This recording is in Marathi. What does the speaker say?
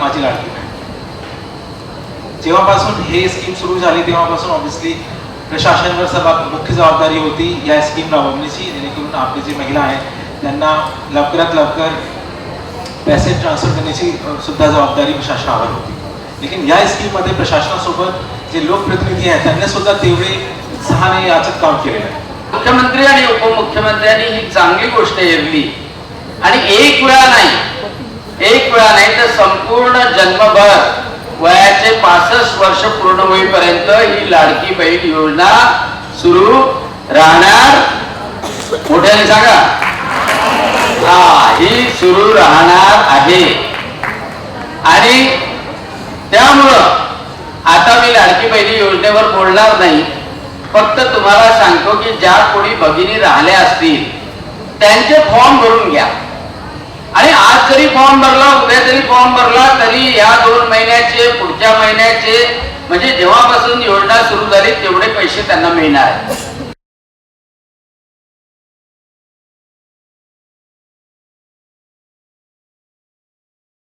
माझी लाडकी बहीण. जेव्हापासून हे स्कीम सुरू झाली तेव्हापासून ऑब्विसली प्रशासनावर सर्वात मुख्य जबाबदारी होती या स्कीम राबवण्याची. जेणेकरून आपली जी महिला आहे त्यांना लवकरात लवकर पैसे ट्रान्सफर करण्याची सुद्धा जबाबदारी प्रशासनावर होती. लेकिन या स्कीममध्ये प्रशासनासोबत जे लोकप्रतिनिधी आहेत त्यांनी सुद्धा तेवढे उत्साहाने याच्यात काम केलेलं आहे. मुख्यमंत्री आणि उपमुख्यमंत्र्यांनी ही चांगली गोष्ट एरली आणि एक वेळा नाही एक वेळा नाही तर संपूर्ण जन्मभर वयाचे पासष्ट वर्ष पूर्ण होईपर्यंत ही लाडकी बहीण योजना सुरू राहणार. मोठ्याने सांगा. हा ही सुरू राहणार आहे. आणि त्यामुळं आता मी लाडकी बहिणी योजनेवर बोलणार नाही. फक्त तुम्हाला सांगतो की ज्या कोणी भगिनी राहिल्या असतील त्यांचे फॉर्म भरून घ्या. आणि आज जरी फॉर्म भरला उद्या जरी फॉर्म भरला तरी या दोन महिन्याचे पुढच्या महिन्याचे म्हणजे जेव्हापासून योजना सुरू झाली तेवढे पैसे त्यांना मिळणार आहेत.